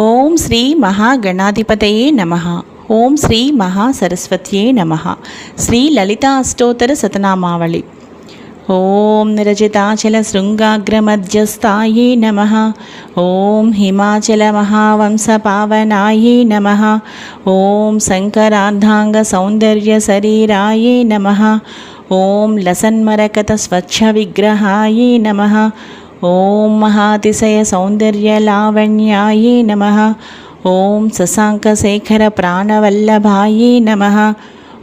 ఓం శ్రీ మహాగణాధిపతయే నమ. ఓం శ్రీ మహాసరస్వత్యే నమ. శ్రీ లలిత అష్టోత్తర శతనామావళి ఓం నిరజితాచల శృంగాగ్రమధ్యస్థాయే నమ. ఓం హిమాచల మహావంశ పావనాయే నమ. ఓం శంకరార్ధాంగ సౌందర్య శరీరాయే నమ. ఓం లసన్మరకత స్వచ్ఛ విగ్రహాయే నమ. ఓం మహాతిశయ సౌందర్య లావణ్యాయే నమ. ఓం శశాంకశేఖర ప్రాణవల్లభాయే నమ.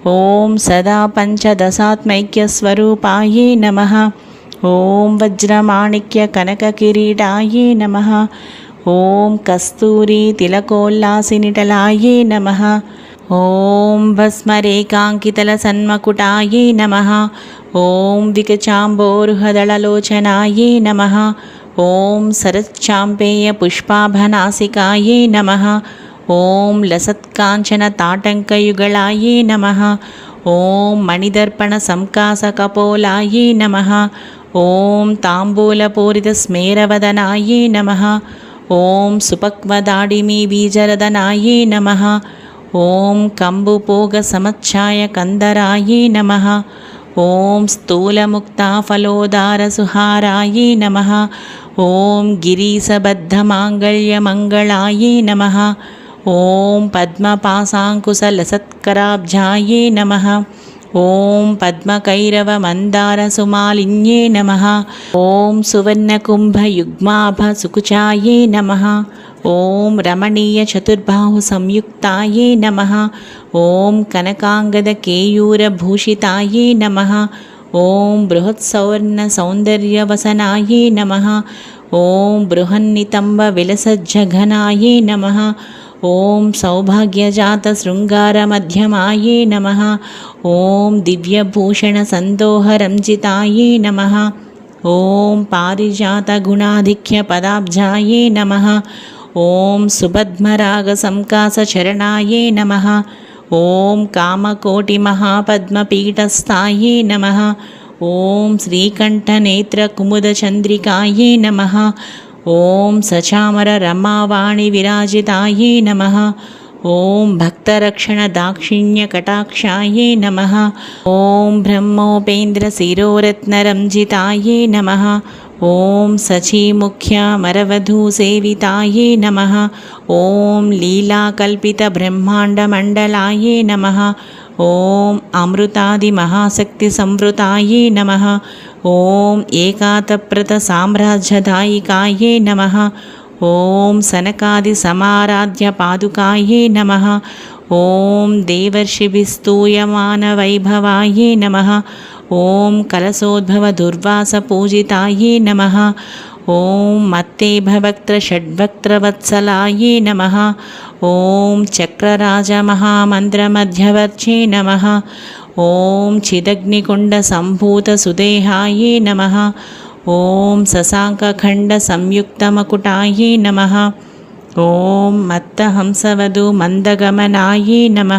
ఓం సదా పంచదశాత్మైక్యస్వరూపాయే నమ. ఓం వజ్రమాణిక్య కనక కనకకిరీటాయే నమ. ఓం కస్తూరి తిలకోల్లాసినిటలాయే నమ. ఓం భస్మరేకాంకితల సన్మకుటాయే నమ. ॐ दिकचाम्बोरुहदळलोचनायै नमः। ॐ सरच्चाम्पेयपुष्पाभनासिकायै नमः। ॐ लसत्काञ्चनताटङ्कयुगलायै नमः। ॐ मणिदर्पणसंकासकपोलायै नमः। ॐ ताम्बूलपूरितस्मेरवदनायै नमः। ॐ सुपक्वदाडिमीबीजरदनायै नमः। ॐ कम्बुपोगसमच्छायकन्दरायै नमः। ఓం కంబుపోగ సమచ్ఛాయ కందరాయే నమ ఓం స్థూలముక్తాఫలోదారసుహారాయే నమ. ఓం గిరీశబద్ధమాంగళ్యమంగళాయే నమ. ఓం పద్మపాశాంకుశలసత్కరాబ్జాయే నమ. ఓం పద్మకైరవమందారసుమాలిన్యే నమ. ఓం సువర్ణకుంభయుగ్మాభసుకుచాయే నమ. ఓం రమణీయ చతుర్బాహు సంయుక్తాయే నమ. ఓం కనకాంగద కేయూరభూషితాయే నమ. ఓం బృహత్సౌర్ణ సౌందర్యవసనాయే నమ. ఓం బృహన్నితంబ విలసజ్జఘనాయే నమ. ఓం సౌభాగ్యజాత శృంగారమధ్యమాయే నమ. ఓం దివ్యభూషణ సందోహరంజితాయే నమ. ఓం పారిజాత గుణాధిక్య పదాబ్జాయే నమ. ॐ सुबद्मरागसम्कासचरणायै नमः। ॐ कामकोटिमहापद्मपीठस्थायै नमः। ॐ श्रीकण्ठनेत्रकुमुदचन्द्रिकायै नमः। ॐ सचामररमावाणिविराजितायै नमः। ॐ भक्तरक्षणदाक्षिण्यकटाक्षायै नमः। ॐ ब्रह्मोपेन्द्रशिरोरत्नरञ्जितायै नमः। ఓం భక్తరక్షణ దాక్షిణ్య కటాక్షాయే నమ. నమ ఓం సచీముఖ్య మరవధూ సేవితాయే నమ. ఓం లీలాకల్పిత బ్రహ్మాండమండలాయే నమ. ఓం అమృతాది మహాశక్తి సంవృతాయే నమ. ఓం ఏకాతప్రత సామ్రాజ్యదాయికాయే నమ. ఓం సనకాది సమారాధ్య పాదుకాయే నమ ఓం దేవర్షిభిస్తూయమాన వైభవాయే నమ. ఓం కలసోద్భవ దుర్వాస పూజితాయే నమ. ఓం మత్తే మత్తేభవక్త్ర షడ్వక్త్రవత్సలాయే నమ. ఓం చక్రరాజ మహామంత్రమధ్యవర్చే నమ. ఓం చిదగ్నికుండ సంభూత సుదేహాయే నమ. ఓం శశాంకఖండ సంయుక్తమకుటాయే నమ. ఓం మత్తహంసవధు మందగమనాయే నమ.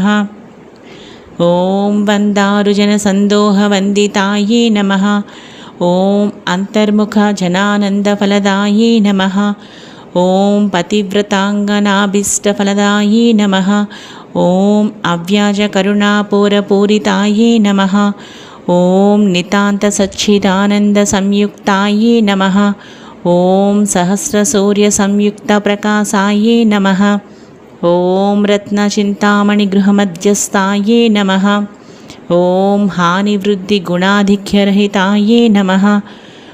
ॐ वन्दारुजनसन्दोहवन्दितायै नमः। ॐ अन्तर्मुखजनानन्दफलदायै नमः। ॐ पतिव्रताङ्गनाभीष्टफलदायै नमः। ॐ अव्याजकरुणापूरपूरितायै नमः। ॐ नितान्तसच्चिदानन्दसंयुक्तायै नमः। ॐ सहस्रसूर्यसंयुक्तप्रकाशायै नमः। ఓం రత్నచింతామణి గృహమధ్యస్థాయే నమ. ఓం హానివృద్ధి గుణాధిక్యరహితాయే నమ.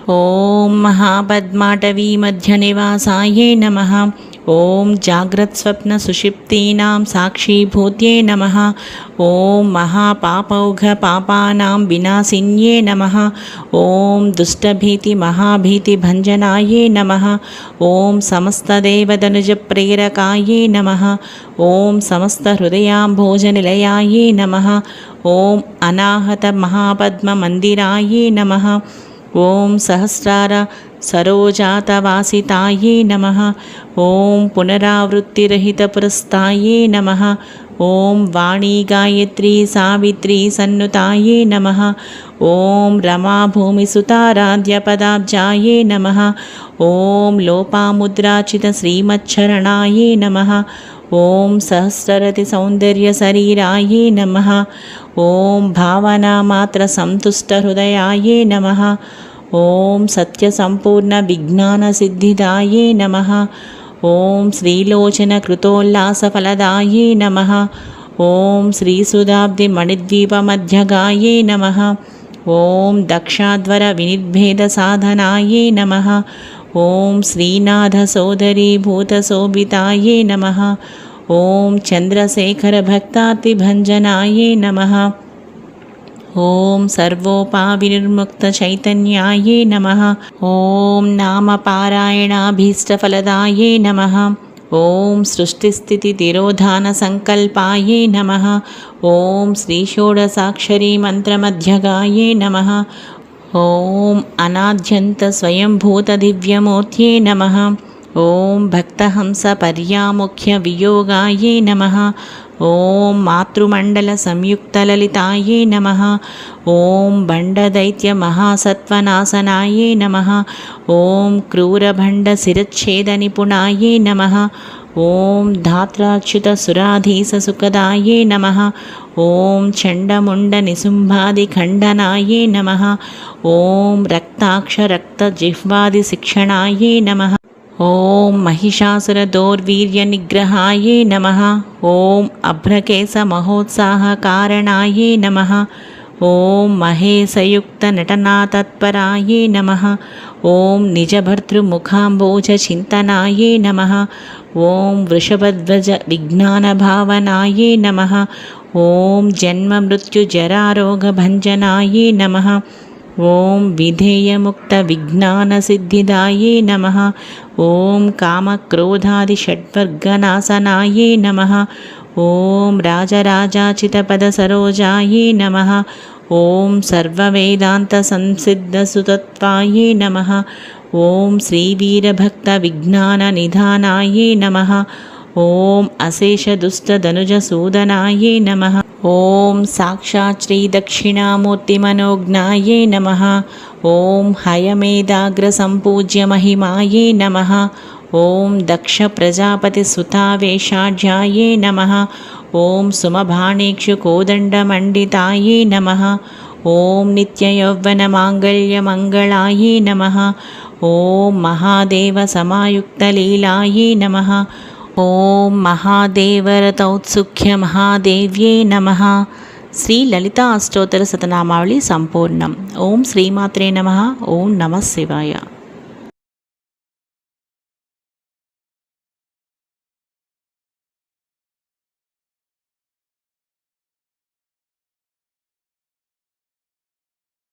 ఓం మహాపద్మాటవీ మధ్య నివాసాయే నమ. ఓం జాగ్రత్స్వప్న సుషిప్తీనాం సాక్షీభూత్యే నమ. ఓం మహాపాపౌఘ పాపానాం వినాశిన్యే నమ. ఓం దుష్టభీతి మహాభీతి భంజనాయే నమ. ఓం సమస్తదేవదనుజ ప్రేరకాయే నమ. ఓం సమస్త హృదయాంభోజనిలయాయే నమ. ఓం అనాహత మహాపద్మ మందిరాయే నమ. ఓం సహస్రార సరోజాతవాసితాయే నమ. ఓం పునరావృత్తిరహితపురస్థాయే నమ. ఓం వాణీ గాయత్రీ సావిత్రీ సన్నుతాయే నమ. ఓం రమాభూమిసుతారాధ్యపదాబ్జాయే నమ. ఓం లోపాముద్రాచిత శ్రీమచ్చరణాయే నమ. ॐ सहस्ररतिसौन्दर्यशरीरायै नमः। ॐ भावनामात्रसन्तुष्टहृदयायै नमः। ॐ सत्यसम्पूर्णविज्ञानसिद्धिदायै नमः। ॐ श्रीलोचनकृतोल्लासफलदायै नमः। ॐ श्रीसुधाब्धिमणिद्वीपमध्यगायै नमः। ॐ दक्षाध्वरविनिर्भेदसाधनायै नमः ॐ श्रीनाथसोदरीभूतशोभितायै नमः। ॐ चन्द्रशेखरभक्तातिभञ्जनायै नमः। ॐ सर्वोपाविनिर्मुक्तचैतन्यायै नमः। ॐ नामपारायणाभीष्टफलदायै नमः। ॐ सृष्टिस्थितितिरोधानसङ्कल्पायै नमः। ॐ श्रीषोडसाक्षरीमन्त्रमध्यगायै नमः ఓం అనాద్యంత స్వయంభూత దివ్యమూర్త్యే నమ. ఓం భక్తహంస పర్యాముఖ్య వియోగాయే నమ. ఓం మాతృమండల సంయుక్త లలితాయే నమ. ఓం బండదైత్య మహాసత్వనాశనాయే నమ. ఓం క్రూరభండ శిరచ్ఛేద నిపుణాయే నమ. ఓం ధాత్రాచ్యుత సురాధీస సుఖదాయే నమ. ఓం చండముండ నిసుంభాది ఖండనాయే నమ. ఓం రక్తాక్ష రక్త జిహ్వాది శిక్షణాయే నమ. ఓం మహిషాసుర దోర్వీర్య నిగ్రహాయే నమ. ఓం అభ్రకేశ మహోత్సాహ కారణాయే నమ. ఓం మహేశయుక్త నటనా తత్పరాయే నమ. ॐ निजभर्तृमुखाम्बोजचिन्तनायै नमः। ॐ वृषभध्वजविज्ञानभावनायै नमः। ॐ जन्ममृत्युजरारोगभञ्जनायै नमः। ॐ विधेयमुक्तविज्ञानसिद्धिदायै नमः। ॐ कामक्रोधादिषड्वर्गनाशनायै नमः। ॐ राजराजाचितपदसरोजायै नमः ॐ सर्ववेदान्तसंसिद्धसुतत्वायै नमः। ॐ श्रीवीरभक्तविज्ञाननिधानायै नमः। ॐ अशेषदुष्टधनुजसूदनायै नमः। ॐ साक्षात् श्रीदक्षिणामूर्तिमनोज्ञायै नमः। ॐ हयमेधाग्रसम्पूज्यमहिमायै नमः। ॐ दक्षप्रजापतिसुतावेशाढ्यायै नमः ॐ सुमभाणेक्षुकोदण्डमण्डितायै नमः। ॐ नित्ययौवनमाङ्गल्यमङ्गलायै नमः। ॐ महादेवसमायुक्तलीलायै नमः। ॐ महादेवरतौत्सुख्यमहादेव्यै नमः। श्रीललिता अष्टोत्तरशतनामावली सम्पूर्णम्। ॐ श्रीमात्रे नमः। ॐ नमः शिवाय।